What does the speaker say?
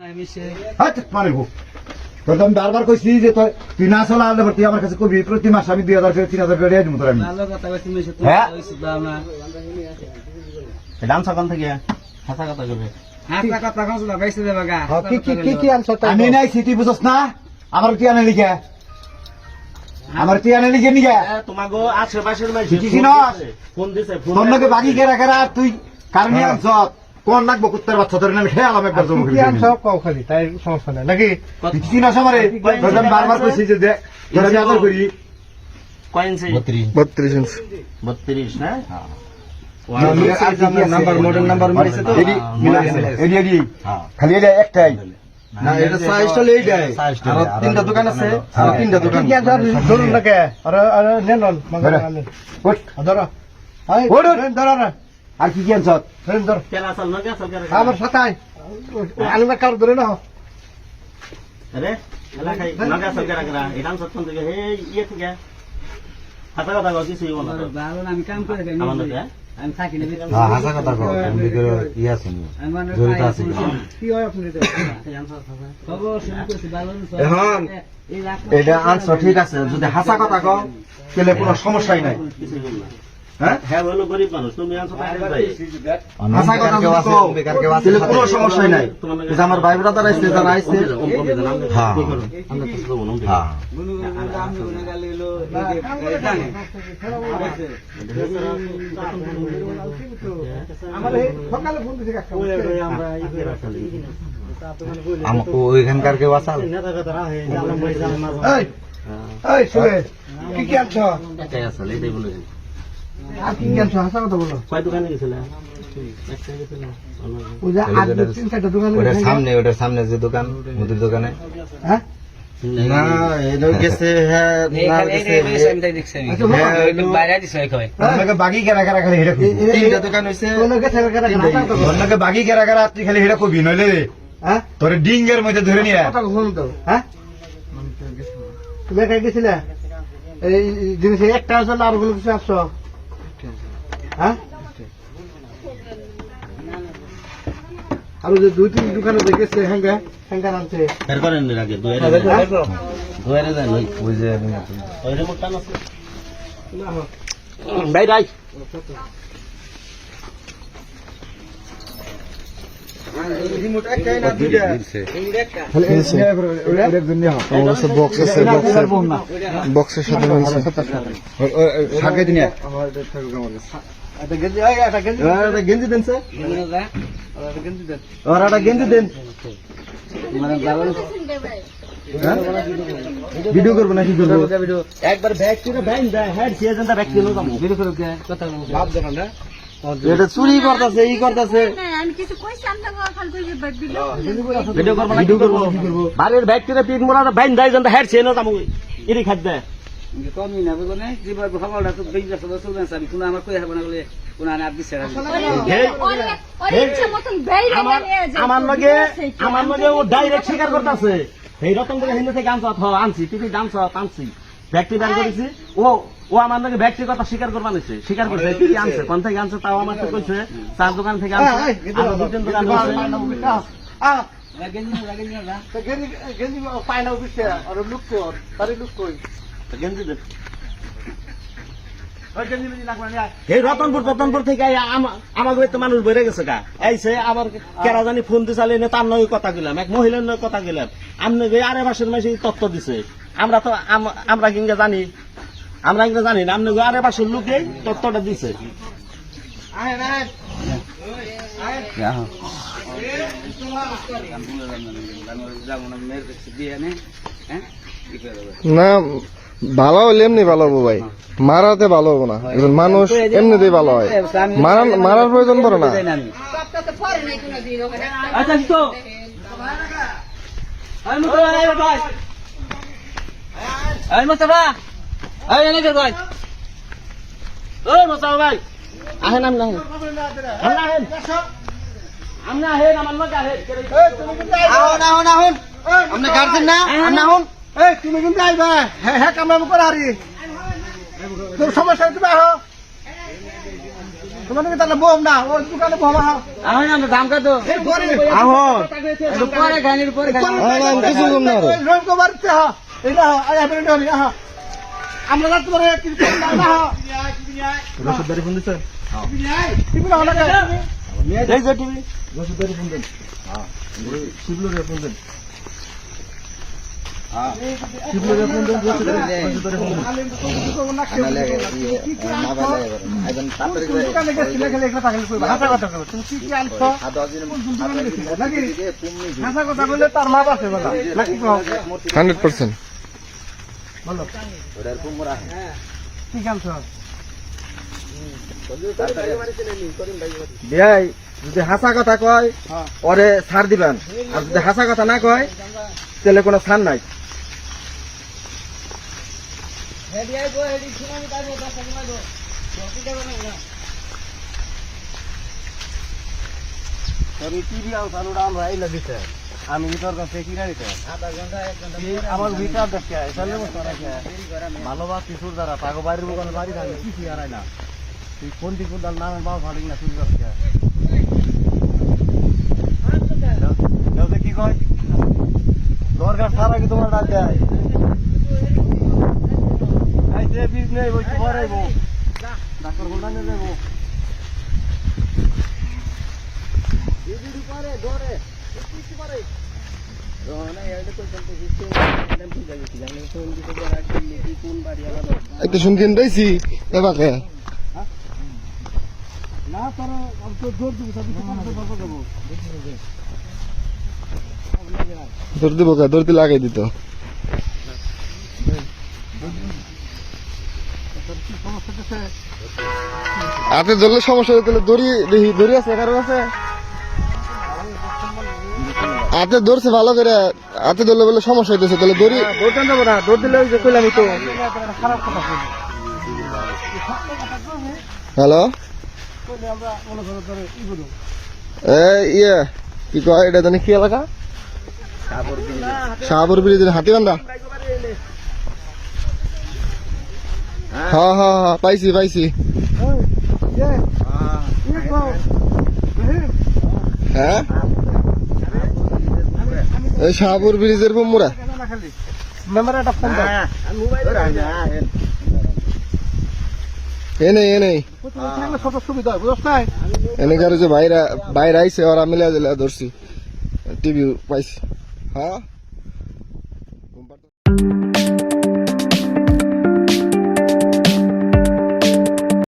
হাট, গো। তোর তো আমি বারবার কইছি যে তুই- তুই না চলা আনলে তুই আমার কাছে কবি। প্রতি মাসে আমি দুই হাজার তিন হাজার করে দিব তোর আমি। ভালো কথা কইছি মিশে হ্যাঁ? থেকে হাসা কথা করবে হ্যাঁ, কি কি কি কি আমি নাই সিটি বুঝছ না? আমার তুই আনে লিখে। আমার তুই আনে লিখে নিকে তোমাকে আশেপাশের মানুষ কি কি নস? ফোন দিছে ফোন বাকি কেরা কেরা তুই কারণে আনছ? কোন লাগবো কুত্তার বাচ্চা তোর আমি খেয়াল আমি একবার জমা কি কি আনছো কও খালি তাই সমস্যা নাই। নাকি তুই কি না সমারে বারবার কইছি যে দেখ তোর আমি আদর করি। কয়েন সে বত্রিশ। ইঞ্চ। বত্রিশ না? নাম্বার মডেল নাম্বার মিলেছে তো? এডি এডি এডি। খালি এটা একটাই। না এটা সাইজটা লেই দেয় আর তিনটা দোকান আছে। আর তিনটা দোকান কি আনছো ধরুন নাকি আরে আরে নেন নন ধরো। আই ওঠ, ওঠ। ধরো না আর কি কি আনছ ধরুন ধরো। কেলা চাল না কেলা চাল আমার সাথে আই আলু কার ধরে না আরে কেলা খাই না কেলা চাল কেলা কেলা। এই ডান্স কোন থেকে হে ইয়ে থেকে হাসা কথা কও কিছু না ভালো আমি কাম করে দেই আমার লোকে আমি থাকি না হ্যাঁ হাসা কথা কও আমি ভিতরে ইয়া শুনি মানে জড়িত আছি। কি হয় আপনি খবর শুরু করছি ভালো না এখন এটা আনছো ঠিক আছে। যদি হাসা কথা কও তাহলে কোনো সমস্যাই নাই। হ্যাঁ? হ্যাঁ কোনো সমস্যাই নাই। আমার ভাই ব্রাদার আইছে যারা আইছে। হ্যাঁ। হ্যাঁ। ওইখানকার কেউ আসাল এই এই কি কি আনছো? সামনে ওটার সামনে যে দোকান মুদির দোকানে? হ্যাঁ? না এটা গেছে হ্যাঁ না গেছে আচ্ছা, হ্যাঁ, একটু বাইরে দিছ কই তোর বাকি কেরা কেরা খালি হেডা কবি। তিনটা দোকান হইছে। কোন গেছে কারা বাকি তুই খালি হেডা কবি নইলে রে। হ্যাঁ? তোর ডিঙ্গের মধ্যে ধরে নিয়ে কথা শুনুন তো। হ্যাঁ? তুমি গেছিলে? এই জিনিস একটা আছে আর কোনো কিছু আসছো হ্যাঁ আর ওই যে দুই তিন দোকানে দেখেছে হ্যাঙ্গা হ্যাঙ্গা আনছে বের করেন এর আগে দুয়ারে হ্যাঁ? দুয়ারে দেন ওই ওই যে ওই রিমোটটা আছে ভাই রাই বক্সের সাথে একটা গেঞ্জি একটা গেঞ্জি একটা গেঞ্জি দেন স্যার। গেঞ্জি দেন। আর একটা গেঞ্জি দেন। মানে ভিডিও করব নাকি করব? একবার ব্যাগ কিনে ব্যাগ দেয় হেড সিয়ে জানতা ব্যাগ কিনো যাব ভিডিও করে কথা ভাব দেখান না এটা চুরি করতেছে ই করতেছে। না, ভিডিও করব না কি করব। বাড়ির ব্যাগ কিনে পিন মোড়া ব্যাগ দেয় জানতা হেড সিয়ে যাব ইরি খাদ্য। কমি না না? জীবন খবরটা তো বেশ ব্যস্ত ব্যস্ত আছে আমি কোনো আমার কই হবে না বলে কোন আনে আপনি ছেড়ে ইচ্ছা মতন বেই আমার আমার লগে আমার লগে ও ডাইরেক্ট স্বীকার করতেছে। এই রতন করে হিন্দু থেকে আনছ আনছি তুই জানছ আনছি। ব্যক্তি দান করেছি। ও ও আমার লগে ব্যক্তি কথা স্বীকার করবা নিছে স্বীকার করছে কি কি আনছে? কোন থেকে আনছে? তাও আমার তো কইছে চার দোকান থেকে আনছে। আরও দোকান না? না পায় না অফিসে আর লুক কর তারে লুক কই? এই রতনপুর রতনপুর থেকে আমাকে তো মানুষ বেড়ে গেছে গা। এইছে আবার কেরা জানি ফোন দিছালে নে তার নয় কথা গেলাম এক মহিলার নয় কথা গেলাম আমনে গে আরে বাসের মাসে তত্ত্ব দিছে। আমরা তো আম- আমরা কিংবা জানি আমরা কিংবা জানি না আমনে গে আরে বাসের লোকে তত্ত্বটা দিছে। না ভালো হলে এমনি ভালো হব ভাই মারাতে ভালো হব না একজন মানুষ এমনিতেই ভালো হয় মারার মারার প্রয়োজন পড়ে না আচ্ছা আহেন আহেন আহেন আমার আহেন আহন আহন আহন গার্জেন না আপনি আহন এই তুমি কিন্তু আইবা। হ্যাঁ হ্যাঁ কাম করে হারি তোর সমস্যা তুমি আহ তোমার নাকি তাহলে বম না ওই দোকানে বম আহ। আমি না দাম কত? আহো। পরে একটু পরে কিছু কম না আরও। রোজ কো বাড়তে হা এটা আয় আপনি ডরি আহ। আমরা রাত করে কিছু করব না না রসদারি ফোন দিচ্ছে তুমি না হলে এই যে টিভি রসদারি ফোন দেন। হ্যাঁ শিবলুরে ফোন দেন। খেলে একটা থাকলে কইবা হাসা কথা কইবা তুমি কি কি আনছো কোন দোকানে হাসা কথা বললে তার মা বাসে বলা নাকি কও হান্ড্রেড পার্সেন্ট বলো কি আনছো বিয়াই যদি হাসা কথা কয় ওরে ছাড় দিবেন আর যদি হাসা কথা না কয় তাহলে কোনো ছাড় নাই আমি তোর কাছে কিনা দিতে আমার ভিতর দেখতে চলে ভালোবাস কিছুর দ্বারা তাকে বাড়ির ওখানে বাড়ি থাকলে কিছু হারাই না। তুই কোন দিক কোন নামে বাবা ফাটিক না চুরি করছে কি কয়। দরকার সারা কি তোমার ডাক দেয়। যে বীজ নেই ওই কি ভরাইবো ডাক্তার বলটা নিয়ে যাব একটা শুনকেন রয়েছি এবাকে। না তারা জোর দিব সাথে দেবো দৌড়তে লাগাই দিত। হাতে ধরলে সমস্যা হয়ে তাহলে দড়ি দেখি দড়ি আছে কারও আছে। হাতে ধরছে ভালো করে হাতে ধরলে বলে সমস্যা হইতেছে তাহলে দড়ি দৌড়তে যাব না দৌড় দিলে যে কইলাম তো হ্যালো? ইয়ে কি কয় এটা জানি কি এলাকা? শাহপুর ব্রিজের হাতিবান্ধা? হ্যাঁ। হ্যাঁ হ্যাঁ পাইছি পাইছি। হ্যাঁ? এই শাহপুর ব্রিজের মুরা সুবিধা হয়। বুঝছ নাই এনে কারও যে বাইরা বাইরে আইছে ওরা মিলে ধরছি। টিভি পাইছি। হ্যাঁ?